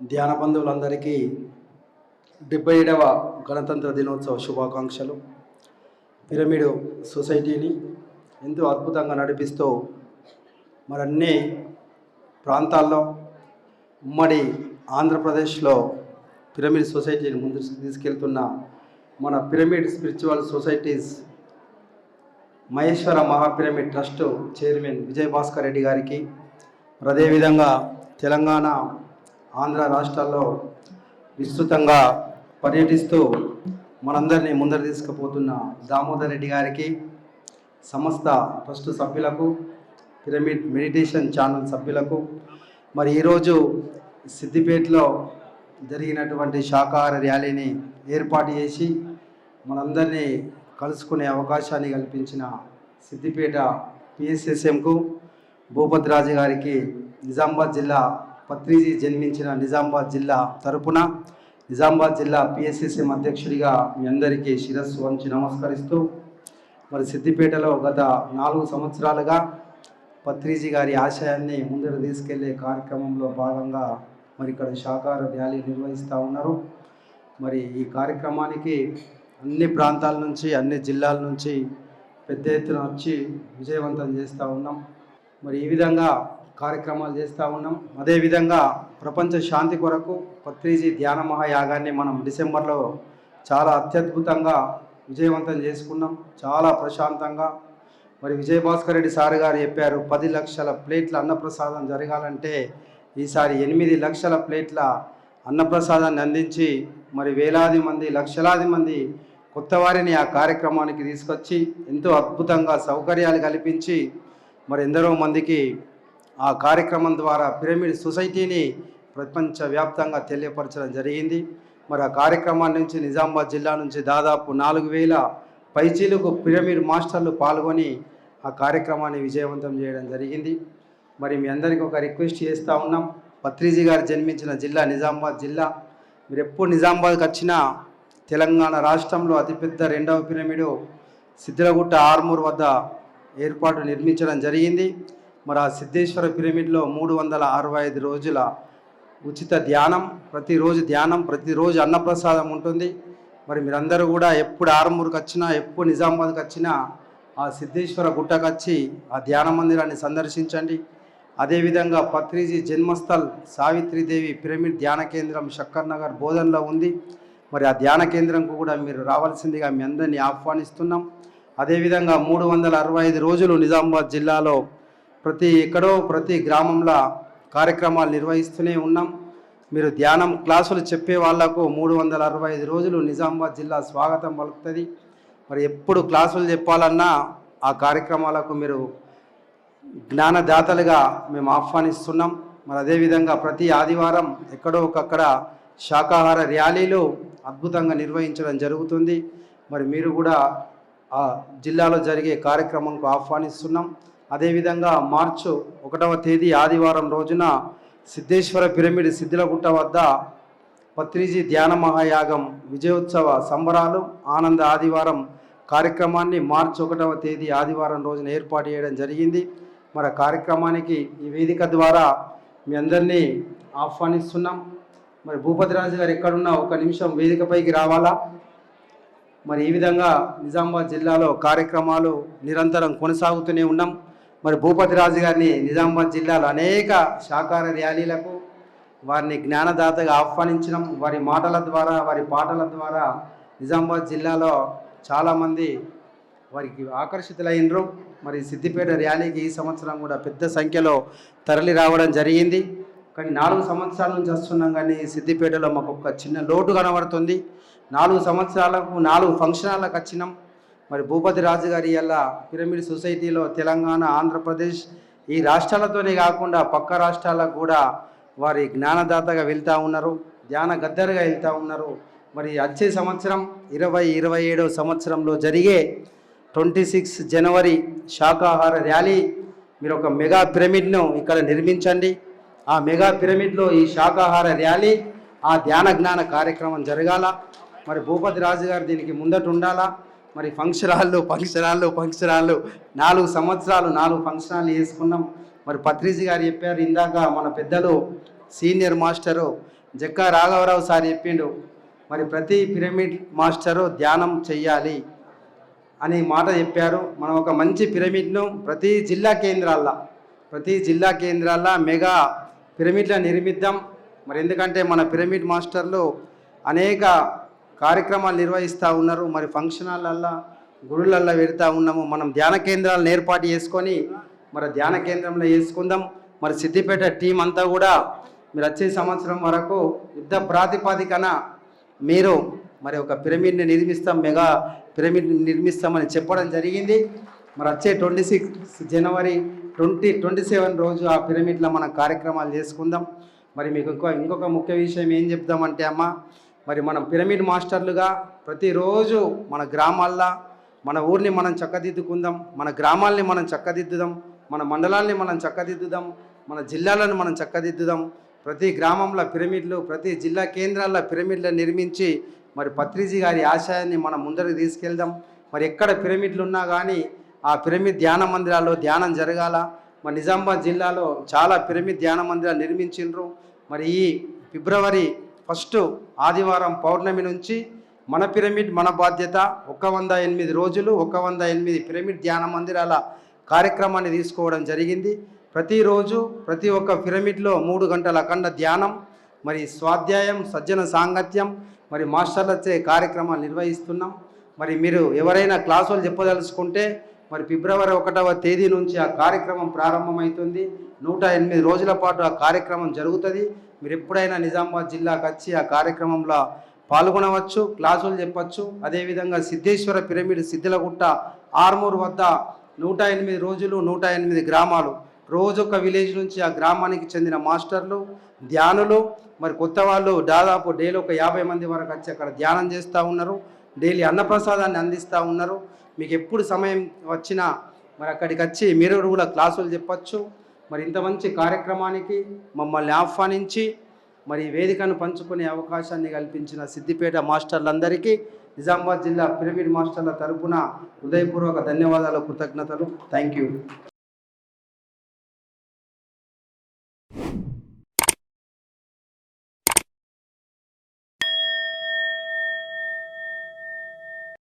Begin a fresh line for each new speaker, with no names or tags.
ధ్యాన బంధువులందరికీ డెబ్బై ఏడవ గణతంత్ర దినోత్సవ శుభాకాంక్షలు. పిరమిడ్ సొసైటీని ఎంతో అద్భుతంగా నడిపిస్తూ మరన్ని అన్ని ప్రాంతాల్లో ఉమ్మడి ఆంధ్రప్రదేశ్లో పిరమిడ్ సొసైటీని ముందుకు తీసుకెళ్తున్న మన పిరమిడ్ స్పిరిచువల్ సొసైటీస్ మహేశ్వర మహాపిరమిడ్ ట్రస్ట్ చైర్మన్ విజయ్ భాస్కర్ రెడ్డి గారికి అదేవిధంగా తెలంగాణ ఆంధ్ర రాష్ట్రాల్లో విస్తృతంగా పర్యటిస్తూ మనందరినీ ముందర తీసుకుపోతున్న దామోదర్ రెడ్డి గారికి సమస్త ట్రస్ట్ సభ్యులకు పిరమిడ్ మెడిటేషన్ ఛానల్ సభ్యులకు మరి ఈరోజు సిద్దిపేటలో జరిగినటువంటి శాకాహార ర్యాలీని ఏర్పాటు చేసి మనందరినీ కలుసుకునే అవకాశాన్ని కల్పించిన సిద్దిపేట పిఎస్ఎస్ఎంకు భూపతిరాజు గారికి నిజామాబాద్ జిల్లా పత్రిజీ జన్మించిన నిజామాబాద్ జిల్లా తరపున నిజామాబాద్ జిల్లా పిఎస్ఎస్ఎం అధ్యక్షుడిగా మీ అందరికీ శిరస్సు వంచి నమస్కరిస్తూ మరి సిద్దిపేటలో గత నాలుగు సంవత్సరాలుగా పత్రిజీ గారి ఆశయాన్ని ముందుకు తీసుకెళ్ళే కార్యక్రమంలో భాగంగా మరి ఇక్కడ శాకాహార ర్యాలీ నిర్వహిస్తూ ఉన్నారు. మరి ఈ కార్యక్రమానికి అన్ని ప్రాంతాల నుంచి అన్ని జిల్లాల నుంచి పెద్ద ఎత్తున వచ్చి విజయవంతం చేస్తూ ఉన్నాం. మరి ఈ విధంగా కార్యక్రమాలు చేస్తూ ఉన్నాం. అదేవిధంగా ప్రపంచ శాంతి కొరకు పత్రిజీ ధ్యాన మహాయాగాన్ని మనం డిసెంబర్లో చాలా అత్యద్భుతంగా విజయవంతం చేసుకున్నాం. చాలా ప్రశాంతంగా. మరి విజయభాస్కర్ రెడ్డి సార్ గారు చెప్పారు పది లక్షల ప్లేట్ల అన్నప్రసాదం జరగాలంటే ఈసారి ఎనిమిది లక్షల ప్లేట్ల అన్నప్రసాదాన్ని అందించి మరి వేలాది మంది లక్షలాది మంది కొత్త వారిని ఆ కార్యక్రమానికి తీసుకొచ్చి ఎంతో అద్భుతంగా సౌకర్యాలు కల్పించి మరి ఎందరో మందికి ఆ కార్యక్రమం ద్వారా పిరమిడ్ సొసైటీని ప్రపంచవ్యాప్తంగా తెలియపరచడం జరిగింది. మరి ఆ కార్యక్రమం నుంచి నిజామాబాద్ జిల్లా నుంచి దాదాపు నాలుగు వేల పైచీలకు పిరమిడ్ మాస్టర్లు పాల్గొని ఆ కార్యక్రమాన్ని విజయవంతం చేయడం జరిగింది. మరి మీ అందరికీ ఒక రిక్వెస్ట్ చేస్తూ ఉన్నాం. పత్రిజీ గారు జన్మించిన జిల్లా నిజామాబాద్ జిల్లా. మీరు ఎప్పుడు నిజామాబాద్కి వచ్చినా తెలంగాణ రాష్ట్రంలో అతిపెద్ద రెండవ పిరమిడు సిద్ధిరగుట్ట ఆర్మూర్ వద్ద ఏర్పాటు నిర్మించడం జరిగింది. మరి ఆ సిద్ధేశ్వర పిరమిడ్లో మూడు వందల అరవై ఐదు రోజుల ఉచిత ధ్యానం ప్రతిరోజు ధ్యానం ప్రతిరోజు అన్నప్రసాదం ఉంటుంది. మరి మీరందరూ కూడా ఎప్పుడు ఆర్మూర్కి వచ్చినా ఎప్పుడు నిజామాబాద్కి వచ్చినా ఆ సిద్ధేశ్వర గుట్టకు వచ్చి ఆ ధ్యాన మందిరాన్ని సందర్శించండి. అదేవిధంగా పత్రిజీ జన్మస్థల్ సావిత్రిదేవి పిరమిడ్ ధ్యాన కేంద్రం షక్కర్ నగర్ బోధనలో ఉంది. మరి ఆ ధ్యాన కేంద్రంకు కూడా మీరు రావాల్సిందిగా మీ అందరినీ ఆహ్వానిస్తున్నాం. అదేవిధంగా మూడు వందల అరవై ఐదు రోజులు నిజామాబాద్ జిల్లాలో ప్రతి ఎక్కడో ప్రతి గ్రామంలో కార్యక్రమాలు నిర్వహిస్తూనే ఉన్నాం. మీరు ధ్యానం క్లాసులు చెప్పే వాళ్ళకు మూడు వందల అరవై ఐదు రోజులు నిజామాబాద్ జిల్లా స్వాగతం పలుకుతుంది. మరి ఎప్పుడు క్లాసులు చెప్పాలన్నా ఆ కార్యక్రమాలకు మీరు జ్ఞానదాతలుగా మేము ఆహ్వానిస్తున్నాం. మరి అదేవిధంగా ప్రతి ఆదివారం ఎక్కడో ఒకక్కడ శాకాహార ర్యాలీలు అద్భుతంగా నిర్వహించడం జరుగుతుంది. మరి మీరు కూడా ఆ జిల్లాలో జరిగే కార్యక్రమంకు ఆహ్వానిస్తున్నాం. అదేవిధంగా మార్చు ఒకటవ తేదీ ఆదివారం రోజున సిద్ధేశ్వర పిరమిడ్ సిద్ధిలగుట్ట వద్ద పత్రిజీ ధ్యాన మహాయాగం విజయోత్సవ సంబరాలు ఆనంద ఆదివారం కార్యక్రమాన్ని మార్చి ఒకటవ తేదీ ఆదివారం రోజున ఏర్పాటు చేయడం జరిగింది. మరి కార్యక్రమానికి ఈ వేదిక ద్వారా మీ అందరినీ ఆహ్వానిస్తున్నాం. మరి భూపతిరాజు గారు ఎక్కడున్నా ఒక నిమిషం వేదికపైకి రావాలా? మరి ఈ విధంగా నిజామాబాద్ జిల్లాలో కార్యక్రమాలు నిరంతరం కొనసాగుతూనే ఉన్నాం. మరి భూపతిరాజు గారిని నిజామాబాద్ జిల్లాలో అనేక శాకార ర్యాలీలకు వారిని జ్ఞానదాతగా ఆహ్వానించడం వారి మాటల ద్వారా వారి పాటల ద్వారా నిజామాబాద్ జిల్లాలో చాలామంది వారికి ఆకర్షితులైనరు. మరి సిద్దిపేట ర్యాలీకి ఈ సంవత్సరం కూడా పెద్ద సంఖ్యలో తరలి రావడం జరిగింది. కానీ నాలుగు సంవత్సరాల నుంచి వస్తున్నాం కానీ సిద్దిపేటలో మాకు ఒక చిన్న లోటు కనబడుతుంది. నాలుగు సంవత్సరాలకు నాలుగు ఫంక్షన్ హాల్లకు వచ్చినాం. మరి భూపతి రాజు గారి ఇలా పిరమిడ్ సొసైటీలో తెలంగాణ ఆంధ్రప్రదేశ్ ఈ రాష్ట్రాలతోనే కాకుండా పక్క రాష్ట్రాలకు కూడా వారి జ్ఞానదాతగా వెళ్తూ ఉన్నారు ధ్యాన గద్దరుగా వెళ్తూ ఉన్నారు. మరి వచ్చే సంవత్సరం ఇరవై ఇరవై ఏడవ సంవత్సరంలో జరిగే ట్వంటీ సిక్స్ జనవరి శాకాహార ర్యాలీ మీరు ఒక మెగా పిరమిడ్ను ఇక్కడ నిర్మించండి. ఆ మెగా పిరమిడ్లో ఈ శాకాహార ర్యాలీ ఆ ధ్యాన జ్ఞాన కార్యక్రమం జరగాల. మరి భూపతి రాజు గారు దీనికి ముందట ఉండాలా? మరి ఫంక్షన్ హాల్లో ఫంక్షన్ హాల్లో ఫంక్షన్ హాల్లో నాలుగు సంవత్సరాలు నాలుగు ఫంక్షన్ హాల్ వేసుకున్నాం మరి పత్రిజీ గారు చెప్పారు ఇందాక మన పెద్దలు సీనియర్ మాస్టరు జక్కా రాఘవరావు సార్ చెప్పిండు మరి ప్రతి పిరమిడ్ మాస్టరు ధ్యానం చెయ్యాలి అని మాట చెప్పారు. మనం ఒక మంచి పిరమిడ్ను ప్రతి జిల్లా కేంద్రాల్లో ప్రతి జిల్లా కేంద్రాల్లో మెగా పిరమిడ్ల నిర్మిద్దాం. మరి ఎందుకంటే మన పిరమిడ్ మాస్టర్లు అనేక కార్యక్రమాలు నిర్వహిస్తూ ఉన్నారు. మరి ఫంక్షన్ హాల్లల్లో గుడులల్లో పెడతా ఉన్నాము. మనం ధ్యాన కేంద్రాలను ఏర్పాటు చేసుకొని మరి ధ్యాన కేంద్రంలో చేసుకుందాం. మరి సిద్దిపేట టీం అంతా కూడా మీరు వచ్చే సంవత్సరం వరకు యుద్ధ ప్రాతిపాదికన మీరు మరి ఒక పిరమిడ్ని నిర్మిస్తాం మెగా పిరమిడ్ నిర్మిస్తామని చెప్పడం జరిగింది. మరి వచ్చే ట్వంటీ సిక్స్ జనవరి ట్వంటీ ట్వంటీ సెవెన్ రోజు ఆ పిరమిడ్లో మనం కార్యక్రమాలు చేసుకుందాం. మరి మీకు ఇంకో ఇంకొక ముఖ్య విషయం ఏం చెప్దామంటే అమ్మ మరి మనం పిరమిడ్ మాస్టర్లుగా ప్రతిరోజు మన గ్రామాల్లో మన ఊరిని మనం చక్కదిద్దుకుందాం మన గ్రామాల్ని మనం చక్కదిద్దుదాం మన మండలాల్ని మనం చక్కదిద్దుదాం మన జిల్లాలను మనం చక్కదిద్దుదాం. ప్రతి గ్రామంలో పిరమిడ్లు ప్రతి జిల్లా కేంద్రాల్లో పిరమిడ్లు నిర్మించి మరి పత్రిజీ గారి ఆశయాన్ని మనం ముందరకు తీసుకెళ్దాం. మరి ఎక్కడ పిరమిడ్లు ఉన్నా కానీ ఆ పిరమిడ్ ధ్యాన మందిరాల్లో ధ్యానం జరగాల. మరి నిజామాబాద్ జిల్లాలో చాలా పిరమిడ్ ధ్యాన మందిరాలు నిర్మించిండ్రు. మరి ఈ ఫిబ్రవరి ఫస్ట్ ఆదివారం పౌర్ణమి నుంచి మన పిరమిడ్ మన బాధ్యత ఒక వంద ఎనిమిది రోజులు ఒక వంద ఎనిమిది పిరమిడ్ ధ్యాన మందిరాల కార్యక్రమాన్ని తీసుకోవడం జరిగింది. ప్రతిరోజు ప్రతి ఒక్క పిరమిడ్లో మూడు గంటల అఖండ ధ్యానం మరి స్వాధ్యాయం సజ్జన సాంగత్యం మరి మాస్టర్లచే కార్యక్రమాలు నిర్వహిస్తున్నాం. మరి మీరు ఎవరైనా క్లాసులు చెప్పదలుచుకుంటే మరి ఫిబ్రవరి ఒకటవ తేదీ నుంచి ఆ కార్యక్రమం ప్రారంభమవుతుంది. నూట ఎనిమిది రోజుల పాటు ఆ కార్యక్రమం జరుగుతుంది. మీరు ఎప్పుడైనా నిజామాబాద్ జిల్లాకు వచ్చి ఆ కార్యక్రమంలో పాల్గొనవచ్చు క్లాసులు చెప్పచ్చు. అదేవిధంగా సిద్ధేశ్వర పిరమిడ్ సిద్ధిలగుట్ట ఆర్మూర్ వద్ద నూట ఎనిమిది రోజులు నూట ఎనిమిది గ్రామాలు. రోజు ఒక విలేజ్ నుంచి ఆ గ్రామానికి చెందిన మాస్టర్లు ధ్యానులు మరి కొత్త వాళ్ళు దాదాపు డైలీ ఒక యాభై మంది వరకు వచ్చి అక్కడ ధ్యానం చేస్తూ ఉన్నారు. డైలీ అన్నప్రసాదాన్ని అందిస్తూ ఉన్నారు. మీకు ఎప్పుడు సమయం వచ్చినా మరి అక్కడికి వచ్చి మీరు కూడా క్లాసులు చెప్పచ్చు. మరి ఇంత మంచి కార్యక్రమానికి మమ్మల్ని ఆహ్వానించి మరి ఈ వేదికను పంచుకునే అవకాశాన్ని కల్పించిన సిద్దిపేట మాస్టర్లందరికీ నిజామాబాద్ జిల్లా పిరమిడ్ మాస్టర్ల తరపున హృదయపూర్వక ధన్యవాదాలు కృతజ్ఞతలు. Thank you